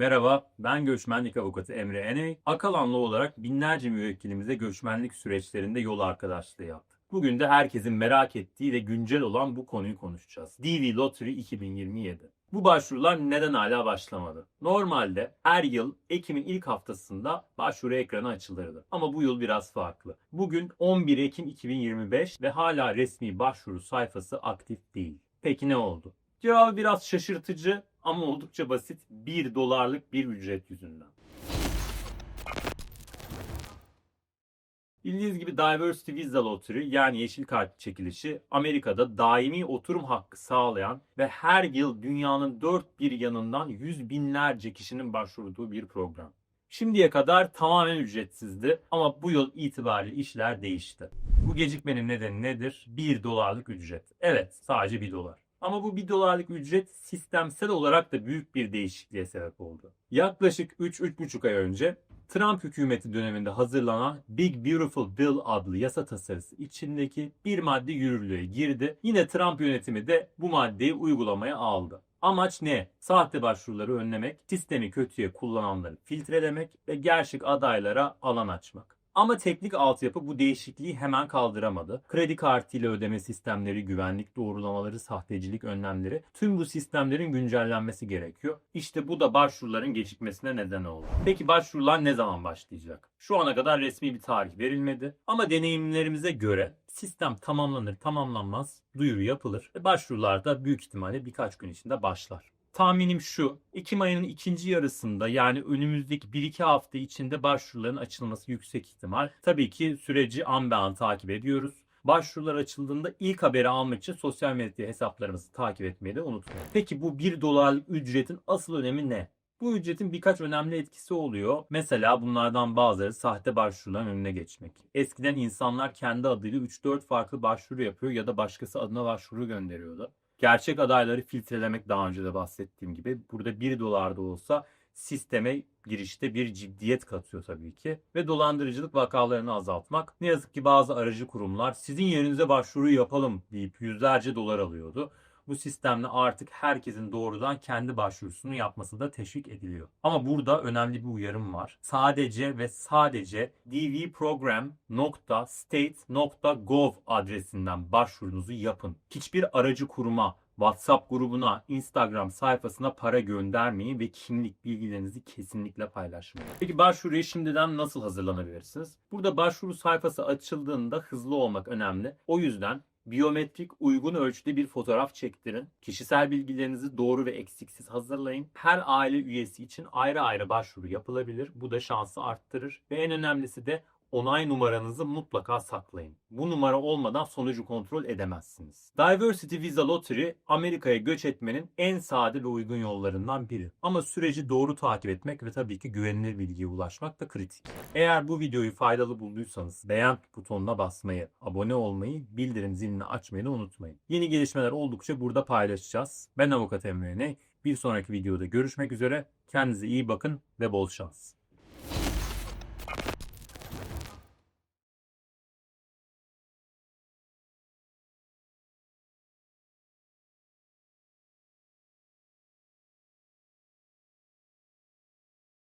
Merhaba, ben göçmenlik avukatı Emre Eney. Akalanlı olarak binlerce müvekkilimize göçmenlik süreçlerinde yol arkadaşlığı yaptık. Bugün de herkesin merak ettiği ve güncel olan bu konuyu konuşacağız. DV Lottery 2027. Bu başvurular neden hala başlamadı? Normalde her yıl Ekim'in ilk haftasında başvuru ekranı açılırdı. Ama bu yıl biraz farklı. Bugün 11 Ekim 2025 ve hala resmi başvuru sayfası aktif değil. Peki ne oldu? Cevabı biraz şaşırtıcı ama oldukça basit. 1 dolarlık bir ücret yüzünden. Bildiğiniz gibi Diversity Visa Lottery yani yeşil kart çekilişi Amerika'da daimi oturum hakkı sağlayan ve her yıl dünyanın dört bir yanından yüz binlerce kişinin başvurduğu bir program. Şimdiye kadar tamamen ücretsizdi ama bu yıl itibariyle işler değişti. Bu gecikmenin nedeni nedir? 1 dolarlık ücret. Evet sadece 1 dolar. Ama bu 1 dolarlık ücret sistemsel olarak da büyük bir değişikliğe sebep oldu. Yaklaşık 3-3,5 ay önce Trump hükümeti döneminde hazırlanan Big Beautiful Bill adlı yasa tasarısı içindeki bir madde yürürlüğe girdi. Yine Trump yönetimi de bu maddeyi uygulamaya aldı. Amaç ne? Sahte başvuruları önlemek, sistemi kötüye kullananları filtrelemek ve gerçek adaylara alan açmak. Ama teknik altyapı bu değişikliği hemen kaldıramadı. Kredi kartıyla ödeme sistemleri, güvenlik doğrulamaları, sahtecilik önlemleri tüm bu sistemlerin güncellenmesi gerekiyor. İşte bu da başvuruların gecikmesine neden oldu. Peki başvurular ne zaman başlayacak? Şu ana kadar resmi bir tarih verilmedi ama deneyimlerimize göre sistem tamamlanır tamamlanmaz duyuru yapılır ve başvurular da büyük ihtimalle birkaç gün içinde başlar. Tahminim şu, Ekim ayının ikinci yarısında yani önümüzdeki 1-2 hafta içinde başvuruların açılması yüksek ihtimal. Tabii ki süreci an be an takip ediyoruz. Başvurular açıldığında ilk haberi almak için sosyal medya hesaplarımızı takip etmeyi de unutmayın. Peki bu 1 dolarlık ücretin asıl önemi ne? Bu ücretin birkaç önemli etkisi oluyor. Mesela bunlardan bazıları sahte başvuruların önüne geçmek. Eskiden insanlar kendi adıyla 3-4 farklı başvuru yapıyor ya da başkası adına başvuru gönderiyordu. Gerçek adayları filtrelemek daha önce de bahsettiğim gibi. Burada 1 dolar da olsa sisteme girişte bir ciddiyet katıyor tabii ki. Ve dolandırıcılık vakalarını azaltmak. Ne yazık ki bazı aracı kurumlar sizin yerinize başvuru yapalım deyip yüzlerce dolar alıyordu. Bu sistemle artık herkesin doğrudan kendi başvurusunu yapması da teşvik ediliyor. Ama burada önemli bir uyarım var. Sadece ve sadece dvprogram.state.gov adresinden başvurunuzu yapın. Hiçbir aracı kuruma, WhatsApp grubuna, Instagram sayfasına para göndermeyin ve kimlik bilgilerinizi kesinlikle paylaşmayın. Peki başvuruya şimdiden nasıl hazırlanabilirsiniz? Burada başvuru sayfası açıldığında hızlı olmak önemli. O yüzden biyometrik uygun ölçüde bir fotoğraf çektirin. Kişisel bilgilerinizi doğru ve eksiksiz hazırlayın. Her aile üyesi için ayrı ayrı başvuru yapılabilir. Bu da şansı arttırır. Ve en önemlisi de onay numaranızı mutlaka saklayın. Bu numara olmadan sonucu kontrol edemezsiniz. Diversity Visa Lottery Amerika'ya göç etmenin en sade ve uygun yollarından biri. Ama süreci doğru takip etmek ve tabii ki güvenilir bilgiye ulaşmak da kritik. Eğer bu videoyu faydalı bulduysanız beğen butonuna basmayı, abone olmayı, bildirim zilini açmayı unutmayın. Yeni gelişmeler oldukça burada paylaşacağız. Ben Avukat Emre Ney. Bir sonraki videoda görüşmek üzere. Kendinize iyi bakın ve bol şans.